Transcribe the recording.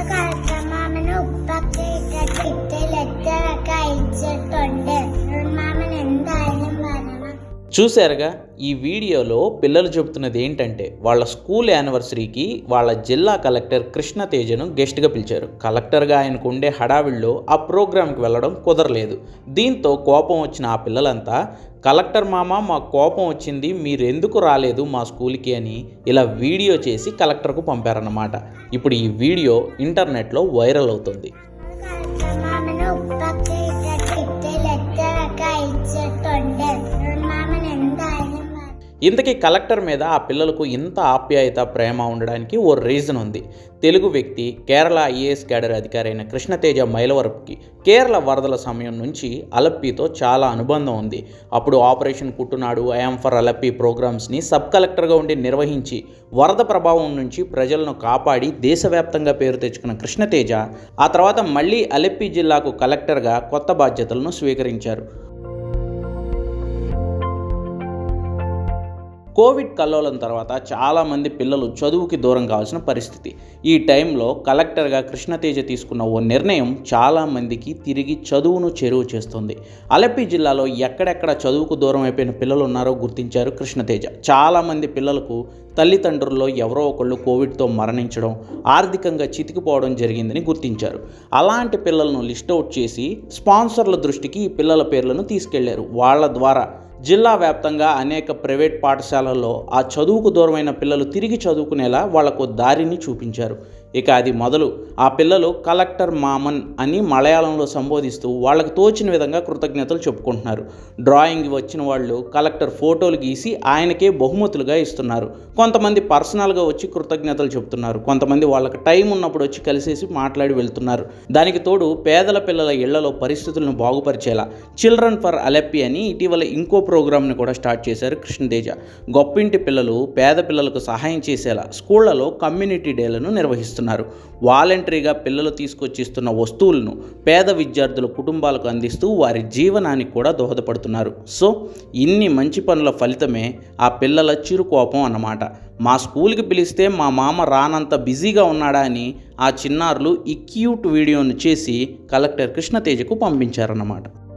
മാമന് చూశారుగా ఈ వీడియోలో పిల్లలు చెబుతున్నది ఏంటంటే వాళ్ళ స్కూల్ యానివర్సరీకి వాళ్ళ జిల్లా కలెక్టర్ కృష్ణతేజను గెస్ట్గా పిలిచారు. కలెక్టర్గా ఆయనకు ఉండే హడావిడిలో ఆ ప్రోగ్రాంకి వెళ్ళడం కుదరలేదు. దీంతో కోపం వచ్చిన ఆ పిల్లలంతా కలెక్టర్ మామ మా కోపం వచ్చింది మీరు ఎందుకు రాలేదు మా స్కూల్కి అని ఇలా వీడియో చేసి కలెక్టర్కు పంపారన్నమాట. ఇప్పుడు ఈ వీడియో ఇంటర్నెట్లో వైరల్ అవుతుంది. ఇంతకీ కలెక్టర్ మీద ఆ పిల్లలకు ఇంత ఆప్యాయత ప్రేమ ఉండడానికి ఓ రీజన్ ఉంది. తెలుగు వ్యక్తి కేరళ ఐఏఎస్ క్యాడర్ అధికారి అయిన కృష్ణతేజ మైలవరపుకి కేరళ వరదల సమయం నుంచి అలప్పితో చాలా అనుబంధం ఉంది. అప్పుడు operation Kuttanad I am for Alleppey ప్రోగ్రామ్స్ని సబ్ కలెక్టర్గా ఉండి నిర్వహించి వరద ప్రభావం నుంచి ప్రజలను కాపాడి దేశవ్యాప్తంగా పేరు తెచ్చుకున్న కృష్ణతేజ ఆ తర్వాత మళ్ళీ అలప్పి జిల్లాకు కలెక్టర్గా కొత్త బాధ్యతలను స్వీకరించారు. కోవిడ్ కల్లోలం తర్వాత చాలామంది పిల్లలు చదువుకి దూరం కావాల్సిన పరిస్థితి. ఈ టైంలో కలెక్టర్గా కృష్ణతేజ తీసుకున్న ఓ నిర్ణయం చాలామందికి తిరిగి చదువును చెరువు చేస్తుంది. అలపి జిల్లాలో ఎక్కడెక్కడ చదువుకు దూరం అయిపోయిన పిల్లలు ఉన్నారో గుర్తించారు కృష్ణతేజ. చాలామంది పిల్లలకు తల్లిదండ్రుల్లో ఎవరో ఒకళ్ళు కోవిడ్తో మరణించడం ఆర్థికంగా చితికిపోవడం జరిగిందని గుర్తించారు. అలాంటి పిల్లలను లిస్ట్ అవుట్ చేసి స్పాన్సర్ల దృష్టికి ఈ పిల్లల పేర్లను తీసుకెళ్ళారు. వాళ్ళ ద్వారా జిల్లా వ్యాప్తంగా అనేక ప్రైవేట్ పాఠశాలల్లో ఆ చదువుకు దూరమైన పిల్లలు తిరిగి చదువుకునేలా వాళ్ళకు దారిని చూపించారు. ఇక అది మొదలు. ఆ పిల్లలు కలెక్టర్ మామన్ అని మలయాళంలో సంబోధిస్తూ వాళ్ళకు తోచిన విధంగా కృతజ్ఞతలు చెప్పుకుంటున్నారు. డ్రాయింగ్ వచ్చిన వాళ్ళు కలెక్టర్ ఫోటోలు గీసి ఆయనకే బహుమతులుగా ఇస్తున్నారు. కొంతమంది పర్సనల్గా వచ్చి కృతజ్ఞతలు చెప్తున్నారు. కొంతమంది వాళ్ళకి టైం ఉన్నప్పుడు వచ్చి కలిసేసి మాట్లాడి వెళ్తున్నారు. దానికి తోడు పేదల పిల్లల ఇళ్ళలో పరిస్థితులను బాగుపరిచేలా చిల్డ్రన్ ఫర్ అలెప్పి అని ఇటీవల ఇంకో ప్రోగ్రామ్ని కూడా స్టార్ట్ చేశారు కృష్ణతేజ గొప్పింటి పిల్లలు పేద పిల్లలకు సహాయం చేసేలా స్కూళ్ళలో కమ్యూనిటీ డేలను నిర్వహిస్తారు నిర్వహిస్తున్నారు వాలంటరీగా పిల్లలు తీసుకొచ్చి ఇస్తున్న వస్తువులను పేద విద్యార్థుల కుటుంబాలకు అందిస్తూ వారి జీవనానికి కూడా దోహదపడుతున్నారు. సో ఇన్ని మంచి పనుల ఫలితమే ఆ పిల్లల చిరుకోపం అన్నమాట. మా స్కూల్కి పిలిస్తే మా మామ రానంత బిజీగా ఉన్నాడా అని ఆ చిన్నారులు ఈ క్యూట్ వీడియోను చేసి కలెక్టర్ కృష్ణతేజకు పంపించారన్నమాట.